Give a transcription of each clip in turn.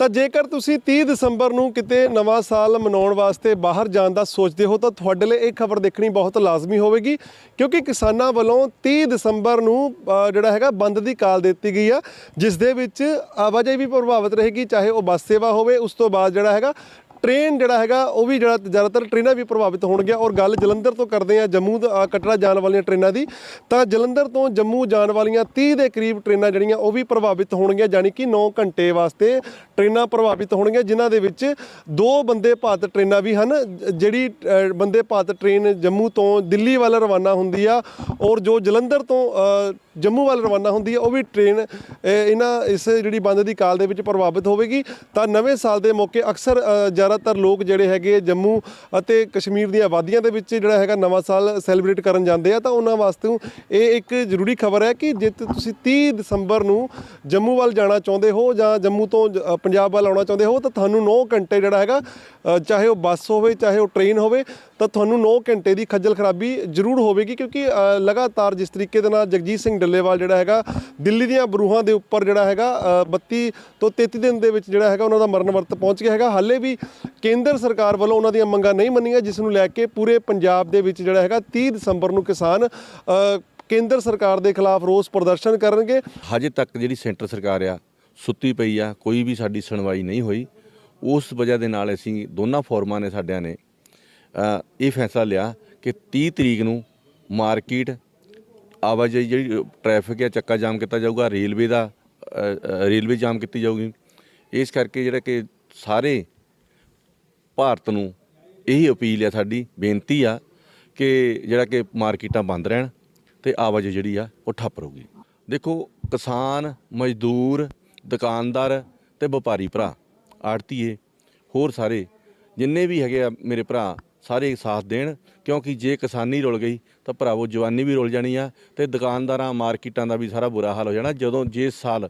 ਤਾਂ ਜੇਕਰ ਤੁਸੀਂ 30 ਦਸੰਬਰ ਨੂੰ ਕਿਤੇ ਨਵਾਂ ਸਾਲ ਮਨਾਉਣ ਵਾਸਤੇ ਬਾਹਰ ਜਾਣ ਦਾ ਸੋਚਦੇ ਹੋ, ਤਾਂ ਤੁਹਾਡੇ ਲਈ ਇਹ ਖਬਰ ਦੇਖਣੀ ਬਹੁਤ ਲਾਜ਼ਮੀ ਹੋਵੇਗੀ, ਕਿਉਂਕਿ ਕਿਸਾਨਾਂ ਵੱਲੋਂ 30 ਦਸੰਬਰ ਨੂੰ ਜਿਹੜਾ ਹੈਗਾ ਬੰਦ ਦੀ ਕਾਲ ਦਿੱਤੀ ਗਈ ਆ, ਜਿਸ ਦੇ ਵਿੱਚ ਆਵਾਜਾਈ ਵੀ ਪ੍ਰਭਾਵਿਤ ਰਹੇਗੀ, ਚਾਹੇ ਉਹ ਬੱਸ ਸੇਵਾ ਹੋਵੇ, ਉਸ ਤੋਂ ਬਾਅਦ ਜਿਹੜਾ ਹੈਗਾ ਟ੍ਰੇਨ ਜਿਹੜਾ ਹੈਗਾ ਉਹ ਵੀ ਜਿਹੜਾ ਜ਼ਿਆਦਾਤਰ ਟ੍ਰੇਨਾਂ ਵੀ ਪ੍ਰਭਾਵਿਤ ਹੋਣਗੀਆਂ ਔਰ ਗੱਲ ਜਲੰਧਰ ਤੋਂ ਕਰਦੇ ਆ ਜੰਮੂ ਦਾ- ਅ, ਕਟੜਾ ਜਾਣ ਵਾਲੀਆਂ ਟ੍ਰੇਨਾਂ ਦੀ। ਤਾਂ ਜਲੰਧਰ ਤੋਂ ਜੰਮੂ ਜਾਣ ਵਾਲੀਆਂ 30 ਦੇ ਕਰੀਬ ਟ੍ਰੇਨਾਂ ਜਿਹੜੀਆਂ ਉਹ ਵੀ ਪ੍ਰਭਾਵਿਤ ਹੋਣਗੀਆਂ ਯਾਨੀ ਕਿ 9 ਘੰਟੇ ਵਾਸਤੇ ਟ੍ਰੇਨਾਂ ਪ੍ਰਭਾਵਿਤ ਹੋਣਗੀਆਂ ਜਿਨ੍ਹਾਂ ਦੇ ਵਿੱਚ ਦੋ ਬੰਦੇ ਭਾਰਤ ਟ੍ਰੇਨਾਂ ਵੀ ਹਨ ਜਿਹੜੀ ਬੰਦੇ ਭਾਰਤ ਟ੍ਰੇਨ ਜੰਮੂ ਤੋਂ ਦਿੱਲੀ ਵੱਲ ਰਵਾਨਾ ਹੁੰਦੀ ਆ ਔਰ ਜੋ ਜਲੰਧਰ ਤੋਂ ਜੰਮੂ ਵੱਲ ਰਵਾਨਾ ਹੁੰਦੀ ਆ ਉਹ ਵੀ ਟ੍ਰੇਨ ਇਹਨਾਂ ਇਸ ਜਿਹੜੀ ਬੰਦ ਦੀ ਕਾਲ ਦੇ ਵਿੱਚ ਪ੍ਰਭਾਵਿਤ ਹੋਵੇਗੀ। ਤਾਂ ਨਵੇਂ ਸਾਲ ਦੇ ਮੌਕੇ ਅਕਸਰ ਅ, ਜ਼ਿਆਦਾਤਰ ਲੋਕ ਜਿਹੜੇ ਹੈਗੇ ਜੰਮੂ ਅਤੇ ਕਸ਼ਮੀਰ ਦੀਆਂ ਆਬਾਦੀਆਂ ਦੇ ਵਿੱਚ ਜਿਹੜਾ ਹੈਗਾ ਨਵਾਂ ਸਾਲ ਸੈਲੀਬ੍ਰੇਟ ਕਰਨ ਜਾਂਦੇ ਆ ਤਾਂ ਉਹਨਾਂ ਵਾਸਤੇ ਇਹ ਇੱਕ ਜ਼ਰੂਰੀ ਖਬਰ ਹੈ ਕਿ ਜੇ ਤੁਸੀਂ 30 ਦਸੰਬਰ ਨੂੰ ਜੰਮੂ ਵੱਲ ਜਾਣਾ ਚਾਹੁੰਦੇ ਹੋ ਜਾਂ ਜੰਮੂ ਤੋਂ ਜ- ਪੰਜਾਬ ਵੱਲ ਆਉਣਾ ਚਾਹੁੰਦੇ ਹੋ ਤਾਂ ਤੁਹਾਨੂੰ 9 ਘੰਟੇ ਜਿਹੜਾ ਹੈਗਾ ਚਾਹੇ ਉਹ ਬੱਸ ਹੋਵੇ ਚਾਹੇ ਉਹ ਟ੍ਰੇਨ ਹੋਵੇ ਤਾਂ ਤੁਹਾਨੂੰ 9 ਘੰਟੇ ਦੀ ਖੱਜਲ ਖਰਾਬੀ ਜ਼ਰੂਰ ਹੋਵੇਗੀ ਕਿਉਂਕਿ ਲਗਾਤਾਰ ਜਿਸ ਤਰੀਕੇ ਦੇ ਨਾਲ ਜਗਜੀਤ ਸਿੰਘ ਡੱਲੇਵਾਲ ਜਿਹੜਾ ਹੈਗਾ ਦਿੱਲੀ ਦੀਆਂ ਬਰੂਹਾਂ ਦੇ ਉੱਪਰ ਜਿਹੜਾ ਹੈਗਾ ਅ, 32 ਤੋਂ 33 ਦਿਨ ਦੇ ਵਿੱਚ ਜਿਹੜਾ ਹੈਗਾ ਉਹਨਾਂ ਦਾ ਮਰਨ ਵਰਤ ਪਹੁੰਚ ਗਿਆ ਹੈਗਾ। ਹਾਲੇ ਵੀ ਕੇਂਦਰ ਸਰਕਾਰ ਵੱਲੋਂ ਉਹਨਾਂ ਦੀਆਂ ਮੰਗਾਂ ਨਹੀਂ ਮੰਨੀਆਂ, ਜਿਸ ਨੂੰ ਲੈ ਕੇ ਪੂਰੇ ਪੰਜਾਬ ਦੇ ਵਿੱਚ ਜਿਹੜਾ ਹੈਗਾ 30 ਦਸੰਬਰ ਨੂੰ ਕਿਸਾਨ ਕੇਂਦਰ ਸਰਕਾਰ ਦੇ ਖਿਲਾਫ ਰੋਸ ਪ੍ਰਦਰਸ਼ਨ ਕਰਨਗੇ। ਹਜੇ ਤੱਕ ਜਿਹੜੀ ਸੈਂਟਰ ਸਰਕਾਰ ਆ, ਸੁੱਤੀ ਪਈ ਆ, ਕੋਈ ਵੀ ਸਾਡੀ ਸੁਣਵਾਈ ਨਹੀਂ ਹੋਈ। ਉਸ ਵਜ੍ਹਾ ਦੇ ਨਾਲ ਅਸੀਂ ਦੋਨਾਂ ਫੋਰਮਾਂ ਨੇ ਸਾਡਿਆਂ ਨੇ ਇਹ ਫੈਸਲਾ ਲਿਆ ਕਿ 30 ਤਰੀਕ ਨੂੰ ਮਾਰਕੀਟ ਆਵਾਜਾਈ ਜਿਹੜੀ, ਟ੍ਰੈਫਿਕ ਹੈ ਚੱਕਾ ਜਾਮ ਕੀਤਾ ਜਾਊਗਾ, ਰੇਲਵੇ ਦਾ ਰੇਲਵੇ ਜਾਮ ਕੀਤੀ ਜਾਊਗੀ। ਇਸ ਕਰਕੇ ਜਿਹੜਾ ਕਿ ਸਾਰੇ ਭਾਰਤ ਨੂੰ ਇਹੀ ਅਪੀਲ ਆ ਸਾਡੀ, ਬੇਨਤੀ ਆ ਕਿ ਜਿਹੜਾ ਕਿ ਮਾਰਕੀਟਾਂ ਬੰਦ ਰਹਿਣ ਤੇ ਆਵਾਜਾਈ ਜਿਹੜੀ ਆ ਉਹ ਠੱਪ ਰਹੂਗੀ। ਦੇਖੋ, ਕਿਸਾਨ, ਮਜ਼ਦੂਰ, ਦੁਕਾਨਦਾਰ ਤੇ ਵਪਾਰੀ ਭਰਾ, ਆੜਤੀਏ, ਹੋਰ ਸਾਰੇ, ਜਿੰਨੇ ਵੀ ਹੈਗੇ ਆ ਮੇਰੇ ਭਰਾ, ਸਾਰੇ ਸਾਥ ਦੇਣ, ਕਿਉਂਕਿ ਜੇ ਕਿਸਾਨੀ ਰੁਲ ਗਈ ਤਾਂ ਭਰਾਵੋ ਜਵਾਨੀ ਵੀ ਰੁਲ ਜਾਣੀ ਆ ਤੇ ਦੁਕਾਨਦਾਰਾਂ, ਮਾਰਕੀਟਾਂ ਦਾ ਵੀ ਸਾਰਾ ਬੁਰਾ ਹਾਲ ਹੋ ਜਾਣਾ। ਜਦੋਂ ਜਿਸ ਸਾਲ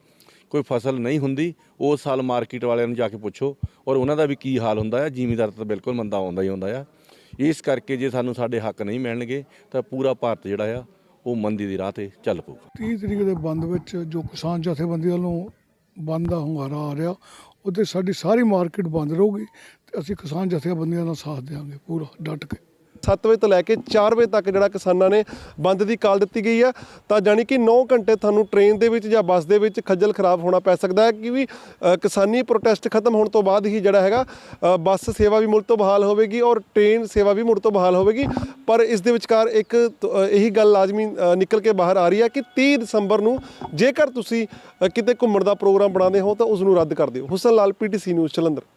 ਕੋਈ ਫਸਲ ਨਹੀਂ ਹੁੰਦੀ ਉਸ ਸਾਲ ਮਾਰਕੀਟ ਵਾਲਿਆਂ ਨੂੰ ਜਾ ਕੇ ਪੁੱਛੋ ਔਰ ਉਹਨਾਂ ਦਾ ਵੀ ਕੀ ਹਾਲ ਹੁੰਦਾ ਹੈ ਜ਼ਿਮੀਦਾਰ ਤਾਂ ਬਿਲਕੁਲ ਮੰਦਾ ਆਉਂਦਾ ਹੀ ਹੁੰਦਾ ਆ। ਇਸ ਕਰਕੇ ਜੇ ਸਾਨੂੰ ਸਾਡੇ ਹੱਕ ਨਹੀਂ ਮਿਲਣਗੇ, ਤਾਂ ਪੂਰਾ ਭਾਰਤ ਜਿਹੜਾ ਆ, ਉਹ ਮੰਦੀ ਦੀ ਰਾਹ ਤੇ ਚੱਲ ਪਊਗਾ। 30 ਤਰੀਕ ਦੇ ਬੰਦ ਵਿੱਚ ਜੋ ਕਿਸਾਨ ਜਥੇਬੰਦੀ ਵੱਲੋਂ ਬੰਦ ਦਾ ਹੁੰਗਾਰਾ ਆ ਰਿਹਾ, ਉਹਦੇ ਸਾਡੀ ਸਾਰੀ ਮਾਰਕੀਟ ਬੰਦ ਰਹੂਗੀ ਤੇ ਅਸੀਂ ਕਿਸਾਨ ਜਥੇਬੰਦੀਆਂ ਦਾ ਸਾਥ ਦੇਵਾਂਗੇ ਪੂਰਾ, ਡਟ ਕੇ। 7 ਵਜੇ ਤੋਂ ਲੈ ਕੇ 4 ਵਜੇ ਤੱਕ ਜਿਹੜਾ ਕਿਸਾਨਾਂ ਨੇ ਬੰਦ ਦੀ ਕਾਲ ਦਿੱਤੀ ਗਈ ਆ, ਤਾਂ ਜਾਣੀ ਕਿ 9 ਘੰਟੇ ਤੁਹਾਨੂੰ ਟ੍ਰੇਨ ਦੇ ਵਿੱਚ ਜਾਂ ਬੱਸ ਦੇ ਵਿੱਚ ਖੱਜਲ ਖਰਾਬ ਹੋਣਾ ਪੈ ਸਕਦਾ ਹੈ ਕਿ ਵੀ ਕਿਸਾਨੀ ਪ੍ਰੋਟੈਸਟ ਖਤਮ ਹੋਣ ਤੋਂ ਬਾਅਦ ਹੀ ਜਿਹੜਾ ਹੈਗਾ ਬੱਸ ਸੇਵਾ ਵੀ ਮੁੜ ਤੋਂ ਬਹਾਲ ਹੋਵੇਗੀ ਔਰ ਟ੍ਰੇਨ ਸੇਵਾ ਵੀ ਮੁੜ ਤੋਂ ਬਹਾਲ ਹੋਵੇਗੀ। ਪਰ ਇਸ ਦੇ ਵਿਚਕਾਰ ਇੱਕ ਤ- ਇਹੀ ਗੱਲ ਲਾਜ਼ਮੀ ਨਿਕਲ ਕੇ ਬਾਹਰ ਆ ਰਹੀ ਹੈ ਕਿ 30 ਦਸੰਬਰ ਨੂੰ ਜੇਕਰ ਤੁਸੀਂ ਕਿਤੇ ਘੁੰਮਣ ਦਾ ਪ੍ਰੋਗਰਾਮ ਬਣਾਉਂਦੇ ਹੋ, ਤਾਂ ਉਸ ਨੂੰ ਰੱਦ ਕਰ ਦਿਓ। Husan Lal, PTC news, Jalandhar.